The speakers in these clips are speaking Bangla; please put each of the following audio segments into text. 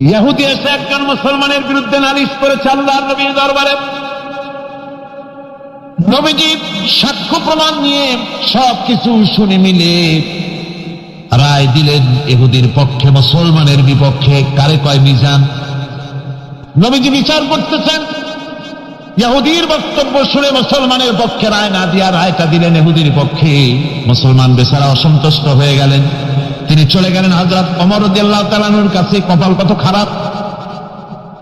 ইয়াহুদি এসে একজন মুসলমানের বিরুদ্ধে নালিশ করেছে আল্লাহ নবীর দরবারে। নবীজি সাক্ষ্য প্রমাণ নিয়ে সবকিছু শুনে মিলে রায় দিলেন, ইহুদির পক্ষে, মুসলমানের বিপক্ষে কারে কয় মিজান? নবীজি বিচার করতেছেন। ইহুদির বক্তব্য শুনে মুসলমানের পক্ষে রায় না দিয়া রায়টা দিলেন ইহুদির পক্ষে। মুসলমান বেচারা অসন্তুষ্ট হয়ে গেলেন। তিনি চলে গেলেন হজরত অমর উদ্দাল্লাহ তালানুর কাছে। কপাল কত খারাপ?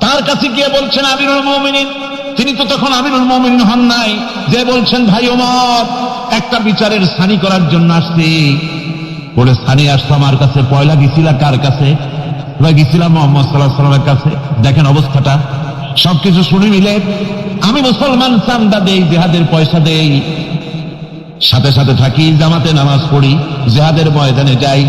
তার কাছে গিয়ে বলছেন, আমিরুল মমিনিন। তিনি তো তখন আমিরুল মমিনিন হন নাই। যে বলছেন, ভাই ওমর, একটা বিচারের স্থানি করার জন্য আসছি। বলে স্থানি আসতো আমার কাছে, পয়লা গেছিলা কার কাছে? গেছিলাম মোহাম্মদ সাল্লাহ সাল্লামের কাছে। দেখেন অবস্থাটা। সবকিছু শুনে মিলে আমি মুসলমান, চান্দা দেই, জেহাদের পয়সা দেই। সাথে সাথে থাকি, জামাতে নামাজ পড়ি, জেহাদের ময়দানে যাই।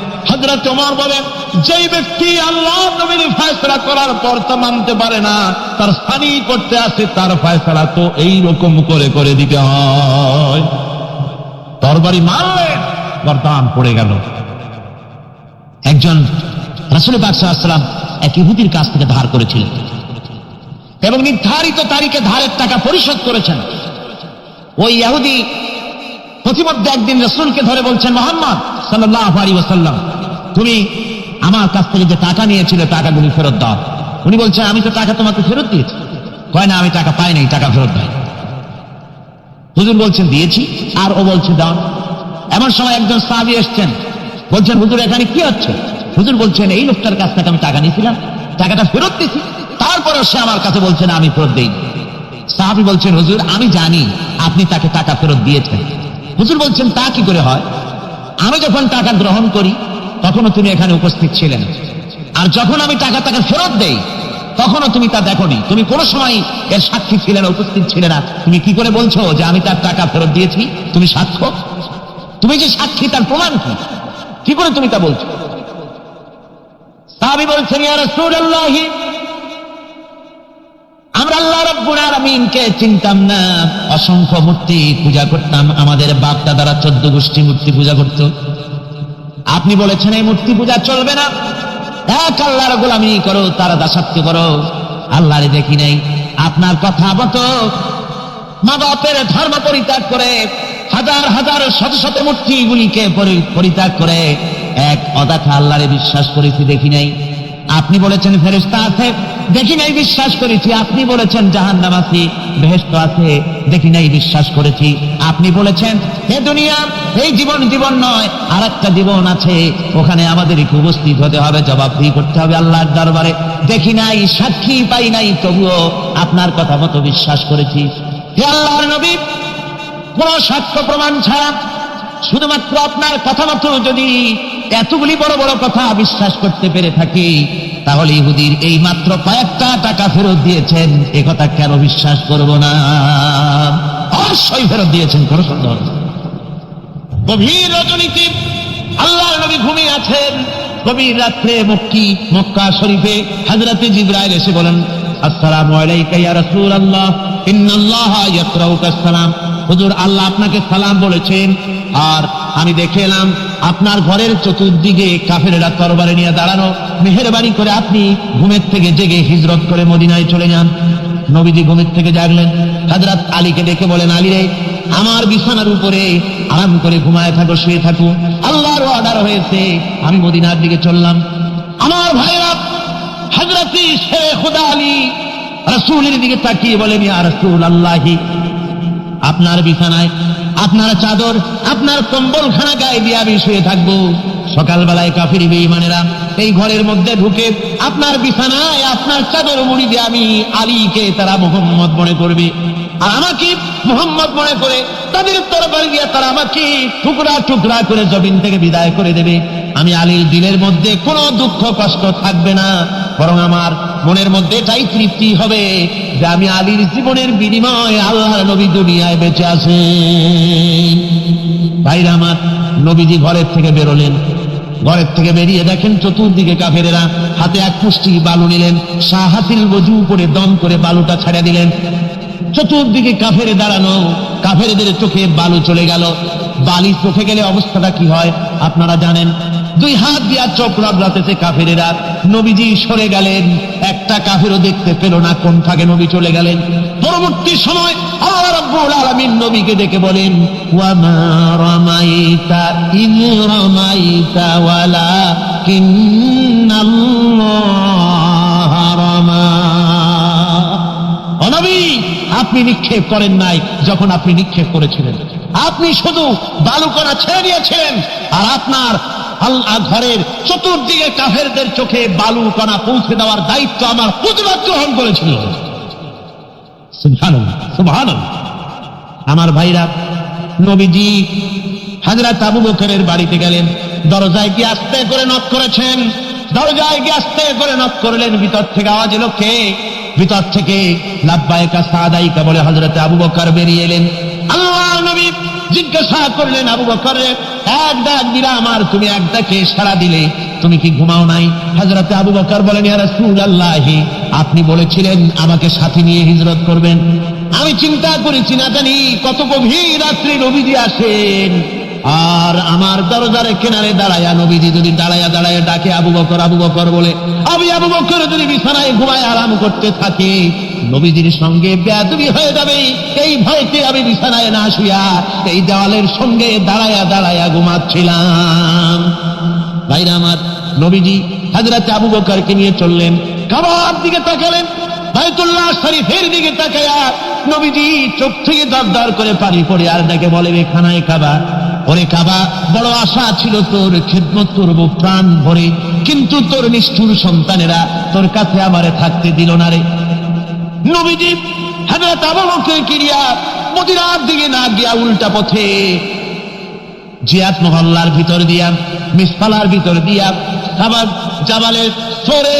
হজরত তোমার বলে যেই ব্যক্তি আল্লাহ নবীর ফয়সলা করার পর তা মানতে পারে না, তার স্থানী করতে আসে, তার ফয়সলা তো এই রকম করে করে দিতে হয়। তরবারি মারলেন বর্তমান পড়ে গেল। একজন রাসুল বাদশাহাম এক ইহুদির কাছ থেকে ধার করেছিলেন এবং নির্ধারিত তারিখে ধারের টাকা পরিশোধ করেছেন। ওই ইহুদি প্রতিমধ্যে একদিন রসুলকে ধরে বলছেন, মোহাম্মদ সাল্লাহ আলী ওসাল্লাম তুমি আমার কাছ থেকে যে টাকা নিয়েছিলে, টাকাগুলি ফেরত দাও। উনি বলছেন, আমি তো টাকা তোমাকে ফেরত দিয়েছি। কয়, না, আমি টাকা পাই নাই, টাকা ফেরত দেয় হুজুর বলছেন, দিয়েছি। আর ও বলছে, দাও। এমন সময় একজন সাহাবি এসছেন, বলছেন, হুজুর, এখানে কি হচ্ছে? হুজুর বলছেন, এই লোকটার কাছ থেকে আমি টাকা নিয়েছিলাম, টাকাটা ফেরত দিয়েছি, তারপরেও সে আমার কাছে বলছেন আমি ফেরত দেই সাহাবি বলছেন, হুজুর, আমি জানি আপনি তাকে টাকা ফেরত দিয়েছেন। হুজুর বলছেন, তা কি করে হয়? আমি যখন টাকা গ্রহণ করি, তখনও তুমি এখানে উপস্থিত ছিলেন। আর যখন আমি টাকা তাকে ফেরত দেই, তখনও তুমি তা দেখনি। তুমি কোনো সময় এর সাক্ষী ছিলে না, উপস্থিত ছিলে না। তুমি কি করে বলছো যে আমি তার টাকা ফেরত দিয়েছি? তুমি সাক্ষ্য? তুমি যে সাক্ষী, তার প্রমাণ কি? কি করে তুমি তা বলছো? সাহাবি বলছেন আমরা আল্লাহ রব্বুল আলামিনকে চিনতাম না। অসংখ্য মূর্তি পূজা করতাম। আমাদের বাপ দাদারা চোদ্দ গোষ্ঠী মূর্তি পূজা করত। আপনি বলেছেন এই মূর্তি পূজা চলবে না। এক আল্লাহর গোলামি করো, তারা দাসত্ব করো। আল্লাহরে দেখি নাই। আপনার কথা মতো মা বাপের ধর্ম পরিত্যাগ করে, হাজার হাজার শত শত মূর্তিগুলিকে পরি- পরিত্যাগ করে, এক অদাথা আল্লাহরে বিশ্বাস করেছি দেখি নাই। আপনি বলেছেন ফেরেস্তা আছে, দেখি নাই, বিশ্বাস করেছি। আপনি বলেছেন জাহান্নাম আছে বেহেস্ত আছে, দেখি নাই, বিশ্বাস করেছি। আপনি বলেছেন, হে দুনিয়া, এই জীবন জীবন নয় আর একটা জীবন আছে, ওখানে আমাদেরকে উপস্থিত হতে হবে জবাবদিহি করতে হবে আল্লাহর দরবারে। দেখি নাই, সাক্ষী পাই নাই, তবুও আপনার কথা মতো বিশ্বাস করেছি। হে আল্লাহর নবী, কোন সাক্ষ্য প্রমাণ ছাড়া শুধুমাত্র আপনার কথা মতো যদি এতগুলি বড় বড় কথা বিশ্বাস করতে পেরে থাকি, তাহলে ইহুদির এই মাত্র কয়েকটা টাকা ফেরত দিয়েছেন, এ কথা কেন বিশ্বাস করব না? অবশ্যই ফেরত দিয়েছেন, কোনো সন্দেহ গভীর রজনীতি আল্লাহ নবী ঘুমিয়ে আছেন, গভীর রাত্রে মক্কি, মক্কা শরীফে হযরতে জিবরাইল এসে বলেন, আসসালামু আলাইকা ইয়া রাসূলুল্লাহ, ইন্নাল্লাহা ইয়াকরাউকা সালাম। হুজুর, আল্লাহ আপনাকে সালাম বলেছেন, আর আমি দেখে এলাম, আপনার ঘরের চতুর্দিকে কাফেরেরা তরবারে নিয়ে দাঁড়ানো। মেহেরবানি করে আপনি ঘুমের থেকে জেগে হিজরত করে মদিনায় চলে যান। নবীজি ঘুমের থেকে জাগলেন। হাজরাত আলীকে ডেকে বলেন, আলী রে, আমার বিছানার উপরে আরাম করে ঘুমায় থাকো, শুয়ে থাকো। আল্লাহর অর্ডার হয়েছে, আমি মদিনার দিকে চললাম। আমার ভাইরা হাজরাতি শেখ আলী রসুলের দিকে তাকিয়ে বলেন, ইয়া রসুল আল্লাহি আপনার বিছানায় আপনার চাদর, আপনার কম্বল খানা গায়ে দিয়ে আমি শুয়ে থাকব। সকালবেলায় কাফির বেঈমানেরা এই ঘরের মধ্যে ঢুকে আপনার বিছানায়, আপনার চাদর মুড়ি দিয়ে আমি আলীকে তারা মোহাম্মদ মনে করবে। আর আমাকে মোহাম্মদ মনে করে তাদের তরবারি দিয়ে তারা আমাকে টুকরা টুকরা করে জমিন থেকে বিদায় করে দেবে। আমি আলীর দিলের মধ্যে কোনো দুঃখ, কষ্ট থাকবে না। বরং আমার মনের মধ্যে এটাই তৃপ্তি হবে যে আমি আলীর জীবনের বিনিময়ে আল্লাহর নবী দুনিয়ায় বেঁচে আছে। ভাইরা আমার নবীজি ঘরের থেকে বেরোলেন। ঘরের থেকে বেরিয়ে দেখেন চতুর্দিকে কাফেরেরা হাতে এক পুষ্টি বালু নিলেন, শাহাতিল বজু করে দম করে বালুটা ছাড়া দিলেন। চতুর্দিকে কাফেরে দাঁড়ানো, কাফেরেদের চোখে বালু চলে গেল। বালি চোখে গেলে অবস্থাটা কি হয় আপনারা জানেন। দুই হাত দিয়া চোখ রগড়াতেছে কাফেরেরা। নবীজি সরে গেলেন। একটা কাফেরও দেখতে পেল না, কোন ফাঁকে নবী চলে গেলেন। পরবর্তী সময় আল্লাহ রাব্বুল আলামিন নবীকে ডেকে বলেন, ওয়া মা রামাইতা ইয রামাইতা ওয়ালাকিন্নাল্লাহ রামা। অনবী আপনি নিক্ষেপ করেন নাই যখন আপনি নিক্ষেপ করেছিলেন। আপনি শুধু বালুকণা ছেড়ে দিয়েছিলেন, আর আপনার আল্লাহ ঘরের চতুর্দিকে কাফেরদের চোখে বালু কণা পৌঁছে দেওয়ার দায়িত্ব আমার প্রতিবাদ গ্রহণ করেছিল। আমার ভাইরা, নবীজি হাজরা আবু বকরের বাড়িতে গেলেন, দরজায় গিয়ে আস্তে করে নক করেছেন, দরজায় গিয়ে আস্তে করে নক করলেন, ভিতর থেকে আওয়াজ এলো, কে? ভিতর থেকে লাব্বায়কা সাদাইকা বলে হজরতে আবু বকর বেরিয়ে এলেন। আল্লাহ নবী জিজ্ঞাসা করলেন, আবু বকর, এক ডাক দিলা আমার, তুমি এক ডাকে সাড়া দিলে, তুমি কি ঘুমাও নাই? হজরতে আবু বকর বলেন রাসূলুল্লাহি, আপনি বলেছিলেন আমাকে সাথে নিয়ে হিজরত করবেন। আমি চিন্তা করেছি, না জানি, কত গভীর রাত্রি নবীজি আসেন। আর আমার দরজার কিনারে দাঁড়ায়া, নবীজি যদি দাঁড়ায়া দাঁড়ায়া ডাকে, আবু বকর আবু বকর বলে, আমি আবু বকর যদি বিছানায় ঘুমায় আরাম করতে থাকি, নবীজির সঙ্গে বেয়াদবি হয়ে যাবে। এই ভয়তে আমি বিছানায় না শুয়া এই দেওয়ালের সঙ্গে দাঁড়ায়া দাঁড়ায়া ঘুমাচ্ছিলাম। ভাইরা আমার, নবীজি হাজরাতে আবু বকরকে নিয়ে চললেন, কাবার দিকে তাকালেন, বাইতুল্লাহ শরীফের দিকে তাকায়া নবীজি চোখ থেকে দর দর করে পানি পড়ে আর দেখে বলে খানায় কাবা ওরে কাবা, বড় আশা ছিল তোর খেদমত করব প্রাণ ভরে। কিন্তু তোর নিষ্ঠুর সন্তানেরা তোর কাছে আমারে থাকতে দিল না রে। নবীজি হাজরত আবু বকর কিরিয়া মদিনার দিকে না গিয়া উল্টা পথে জিয়াত মহল্লার ভিতর দিয়া, মিসপালার ভিতর দিয়া, আবার জাবালের সরে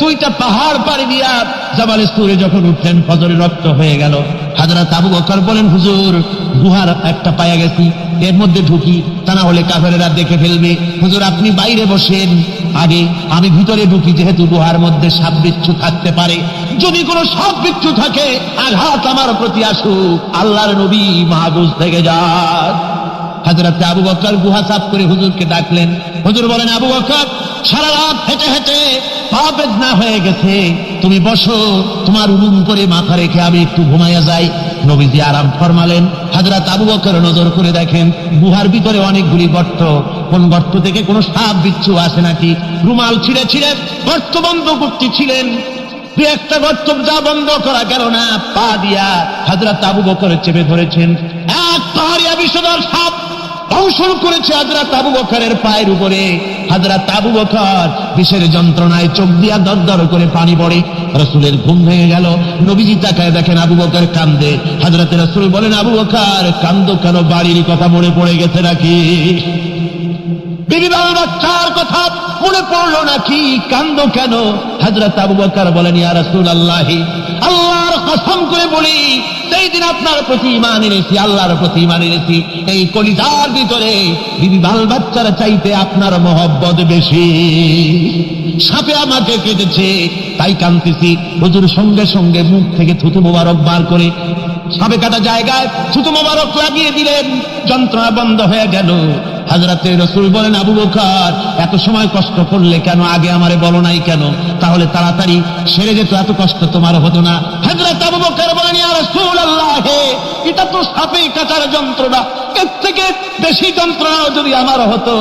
দুইটা পাহাড় পাড়ি দিয়া জাবালের সুরে যখন উঠলেন ফজরে রক্ত হয়ে গেল। হাজরা তাবু বকর বলেন, হুজুর, গুহার একটা পায়া গেছি। এর মধ্যে ঢুকি, তা না হলে কাফেরেরা দেখে ফেলবে। হুজুর, আপনি বাইরে বসেন। আগে আমি ভিতরে ঢুকি, যেহেতু গুহার মধ্যে সাপ বিচ্ছু থাকতে পারে। যদি কোনো সাপ বিচ্ছু থাকে, আঘাত আমার প্রতি আসুক। আল্লাহর নবী মাহবুজ থেকে যাক হাজরাতে আবু বকর গুহা সাফ করে হুজুরকে ডাকলেন। হুজুর বলেন, আবু বকর, সারা রাত হেঁটে হেঁটে পা বেদনা হয়ে গেছে। তুমি বসো, তোমার উলুম করে মাথা রেখে আমি একটু ঘুমাইয়া যাই। নবীজি আরাম ফরমালেন। হাজরাত আবু বকর নজর করে দেখেন, গুহার ভিতরে অনেকগুলি গর্ত। কোন গর্ত থেকে কোনো সাপ, বিচ্ছু আসে নাকি? রুমাল ছিঁড়ে ছিঁড়ে গর্ত বন্ধ করতে ছিলেন দু একটা গর্ত যা বন্ধ করা গেল না পা দিয়া হাজরা তাবু বকর চেপে ধরেছেন। এক পাহাড়িয়া বিষধর সাপ দংশন করেছে হাজরাত আবু বকরের পায়ের উপরে। হাজরাত আবু বকর বিষের যন্ত্রণায় চোখ দিয়া দর দর করে পানি পড়ে। রসুলের ঘুম ভেঙে গেল। নবীজি তাকায় দেখেন আবু বকর কান্দে। হাজরাতে রসুল বলেন, আবু বকর, কান্দ কেন? বাড়ির কথা মনে পড়ে গেছে নাকি? বিবি বাল বাচ্চার কথা মনে পড়ল নাকি? কান্দ কেন? হাজরত আবু বকর বলেন, ইয়া রাসূলুল্লাহ আল্লাহর কসম করে বলি সেই দিন আপনার প্রতি ইমান এনেছি, আল্লাহর প্রতি ইমান এনেছি, এই কলিজার ভিতরে বিবি বাল বাচ্চার চাইতে আপনার মহব্বত বেশি। সাপে আমাকে কেটেছে তাই কাঁদতেছি। হুজুর সঙ্গে সঙ্গে মুখ থেকে থুতু মোবারক বার করে সাপে কাটা জায়গায় থুতু মোবারক লাগিয়ে দিলেন, যন্ত্রণা বন্ধ হয়ে গেল। হাজরাতে রসুল বলেন, আবু বকর, এত সময় কষ্ট করলে কেন? আগে আমারে বলো নাই কেন? তাহলে তাড়াতাড়ি সেরে যেত, এত কষ্ট তোমার হতো না। হাজরাত আবু বকর বলেন রাসূলুল্লাহ, এটা তো সাপে কাটার যন্ত্রণা। এর থেকে বেশি যন্ত্রণা যদি আমার হতো,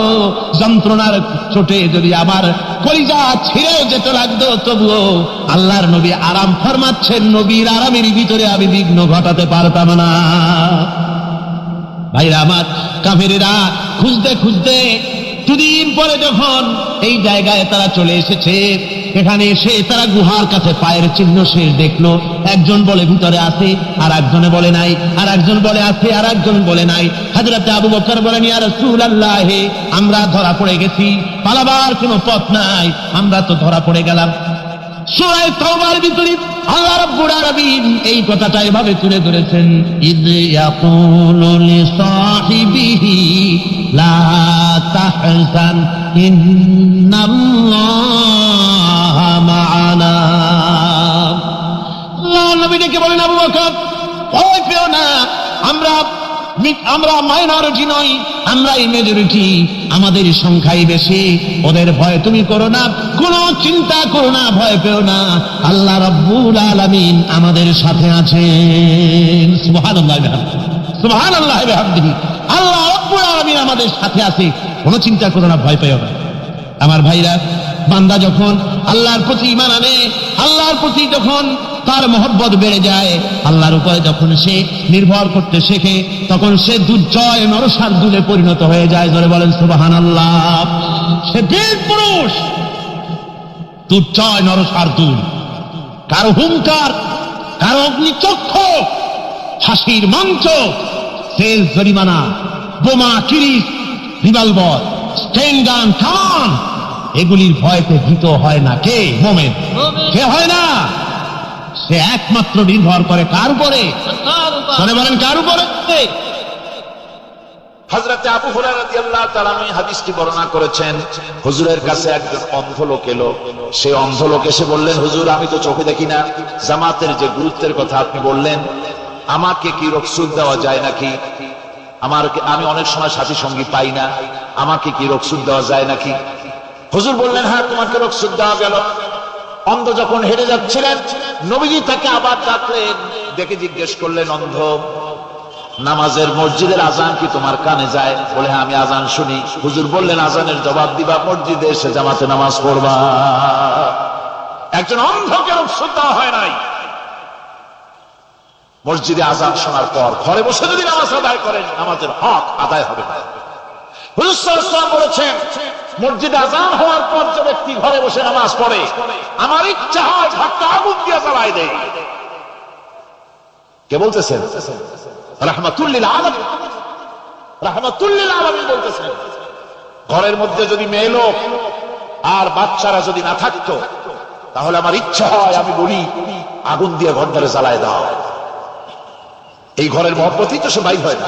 যন্ত্রণার চোটে যদি আমার কলিজা ছিঁড়েও যেতে লাগতো, তবুও আল্লাহর নবী আরাম ফরমাচ্ছেন, নবীর আরামের ভিতরে আমি বিঘ্ন ঘটাতে পারতাম না। ভাইরা আমার কাফেরেরা, খুঁজতে খুঁজতে কিছুদিন পরে যখন এই জায়গায় তারা চলে এসেছে, এখানে এসে তারা গুহার কাছে পায়ের চিহ্ন শেষ দেখল। একজন বলে, ভিতরে আছে। আর একজনে বলে, নাই। আর একজন বলে, আছে। আর একজন বলে, নাই। হাজরত আবু বকর বলেন, ইয়া রাসূলুল্লাহ, আমরা ধরা পড়ে গেছি। পালাবার কোনো পথ নাই। আমরা তো ধরা পড়ে গেলাম। সূরা তাওবার ভিতরে আল্লাহ রাব্বুল আলামিন এই কথাটা এভাবে তুলে ধরেছেন। ইদ ইয়াকুলু লিসাহিবিহি লা তাহজান, ইন্নাল্লাহা মা'ানা আল্লাহ নবী ডেকে বলেন, আবু বকর ভয় পেও না, আমরা আমরা মাইনরিটি নই, আমরাই মেজরিটি আমাদের সংখ্যাই বেশি। ওদের ভয় তুমি করো না। কোনো চিন্তা করো না, ভয় পেও না। আল্লাহ রব্বুল আলামিন আমাদের সাথে আছেন। সুবহানাল্লাহ সুবহানাল্লাহ বিহামদিহি। আল্লাহ আল্লাহ রব্বুল আলামিন আমাদের সাথে আছে। কোনো চিন্তা করো না, ভয় পেও না। আমার ভাইরা, বান্দা যখন আল্লাহর প্রতি ইমান আনে, আল্লাহর প্রতি যখন তার মহব্বত বেড়ে যায়। আল্লাহর উপরে যখন সে নির্ভর করতে শেখে তখন সে দুর্জয় নরসার দুলে পরিণত হয়ে যায়। ধরে বলেন সুবাহান আল্লাহ সে বীর পুরুষ দুর্জয় নরসার দুল। কারও হুঙ্কার কারও অগ্নিচক্ষ হাসির মঞ্চ সেল জরিমানা বোমা কিরিস রিভলভার স্টেন গান কামান এগুলির ভয়তে ভীত হয় না কে? মোমেন। কে হয় না? সে একমাত্র নির্ভর করে কার উপরে? মনে বলেন কার উপরে? আবু হাদিসটি বর্ণনা করেছেন, হুজুরের কাছে একজন অন্ধ লোক এলো। অন্ধ লোক এসে বললেন, হুজুর, আমি তো চোখে দেখি না। জামাতের যে গুরুত্বের কথা আপনি বললেন, আমাকে কি দেওয়া যায় নাকি? আমার আমি অনেক সময় সাথী সঙ্গী পাই না। আমাকে কি রকসুদ দেওয়া যায় নাকি? হুজুর বললেন হ্যাঁ তোমাকে রকসুদ দেওয়া গেল। অন্ধ যখন হেঁটে যাচ্ছিলেন, নবীজি তাকে আবার ডাকলেন দেখে জিজ্ঞেস করলেন, অন্ধ, নামাজের মসজিদের আজান কি তোমার কানে যায়? বলে হ্যাঁ আমি আজান শুনি। হুজুর বললেন, আজানের জবাব দিবা, মসজিদে এসে জামাতে নামাজ পড়বা। একজন অন্ধকে দেওয়া হয় নাই। মসজিদে আজান শোনার পর ঘরে বসে যদি নামাজ আদায় করেন, নামাজের হক আদায় হবে না। বলেছেন আজান হওয়ার পর যে ব্যক্তি ঘরে বসে নামাজ পড়ে, আমার ইচ্ছা হয় আগুন দিয়ে দেয়। কে বলতেছেন? রাহমাতুল্লিল আলামিন। রাহমাতুল্লিল আলামিন বলতেছেন। ঘরের মধ্যে যদি মেয়ে লোক আর বাচ্চারা যদি না থাকতো, তাহলে আমার ইচ্ছা হয় আমি বলি আগুন দিয়ে ঘরটারে জ্বালায় দাও। এই ঘরের মহব্বতই তো সে বাইর হয় না।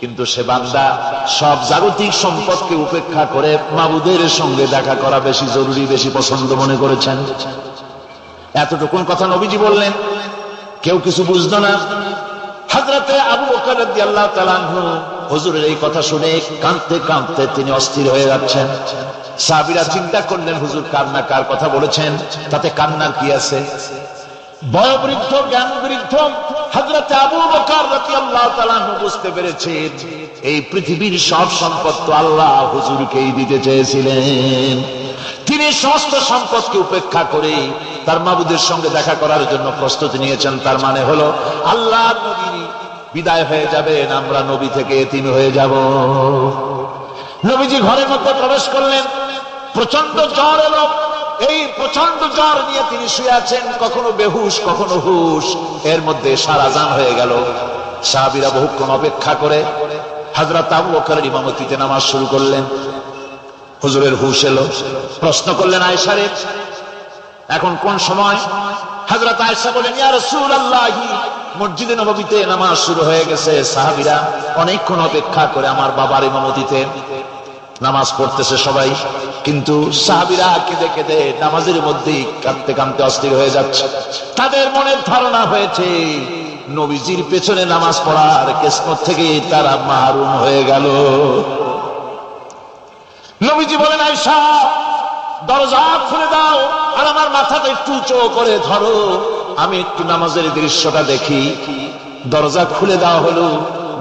কিন্তু সে বান্দা সব জাগতিক সম্পদকে উপেক্ষা করে মাবুদের সঙ্গে দেখা করা বেশি জরুরি, বেশি পছন্দ মনে করেছেন। এতটুকুন কথা নবীজি বললেন, কেউ কিছু বুঝলো না। হাজরাতে আবু তাআলা হুজুরের এই কথা শুনে কাঁদতে কাঁদতে তিনি অস্থির হয়ে যাচ্ছেন। সাহাবীরা চিন্তা করলেন, হুজুর কান্না কার কথা বলেছেন, তাতে কান্নার কি আছে? বয়োবৃদ্ধ জ্ঞান বৃদ্ধ হজরত আবু বকর বুঝতে পেরেছেন, এই পৃথিবীর সব সম্পদ তো আল্লাহ হুজুরকেই দিতে চেয়েছিলেন। তিনি সমস্ত সম্পদকে উপেক্ষা করে তার মাবুদের সঙ্গে দেখা করার জন্য প্রস্তুতি নিয়েছেন, তার মানে হলো আল্লাহ বিদায় হয়ে যাবেন, আমরা নবী থেকে এতিম হয়ে যাব। নবীজি ঘরের মধ্যে প্রবেশ করলেন প্রচণ্ড জ্বর এলো এই প্রচণ্ড জ্বর নিয়ে তিনি শুয়ে আছেন, কখনো বেহুশ, কখনো হুশ। এর মধ্যে সারা জান হয়ে গেল। সাহাবিরা বহুক্ষণ অপেক্ষা করে। হাজরত আবু বকরের ইমামতিতে নামাজ শুরু করলেন। হুজুরের হুশ এলো। প্রশ্ন করলেন আয়সারে এখন কোন সময়? হযরত আয়েশা বলেন মসজিদে নববীতে নামাজ শুরু হয়ে গেছে। সাহাবিরা অনেকক্ষণ অপেক্ষা করে আমার বাবার ইমামতিতে। নামাজ পড়তেছে সবাই, কিন্তু সাহাবিরা কেঁদে কেঁদে নামাজের মধ্যেই কাঁদতে কাঁদতে অস্থির হয়ে যাচ্ছে। তাদের মনের ধারণা হয়েছে, নবীজির পেছনে নামাজ পড়ার কেসমত থেকে তারা মারুম হয়ে গেল। নবীজি বলেন আয়সা দরজা খুলে দাও আর আমার মাথাটা একটু উঁচু করে ধরো। আমি একটু নামাজের দৃশ্যটা দেখি। দরজা খুলে দেওয়া হলো,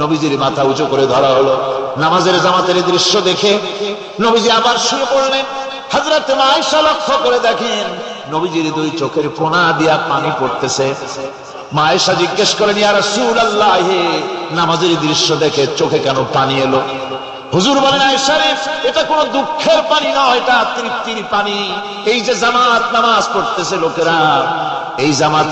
নবীজির মাথা উঁচু করে ধরা হলো। নামাজের জামাতের দৃশ্য দেখে নবীজি আবার শুয়ে পড়লেন। হাজরাতে আয়সা লক্ষ্য করে দেখেন নবীজির দুই চোখের কোনা দিয়া পানি পড়তেছে। মায়েশা জিজ্ঞেস করেন ইয়া রাসূলুল্লাহ নামাজের দৃশ্য দেখে চোখে কেন পানি এলো? হুজুর বলেন আয়েশা রে, এটা কোনো দুঃখের পানি না এটা তৃপ্তির পানি। এই যে জামাত নামাজ পড়তেছে লোকেরা এই জামাত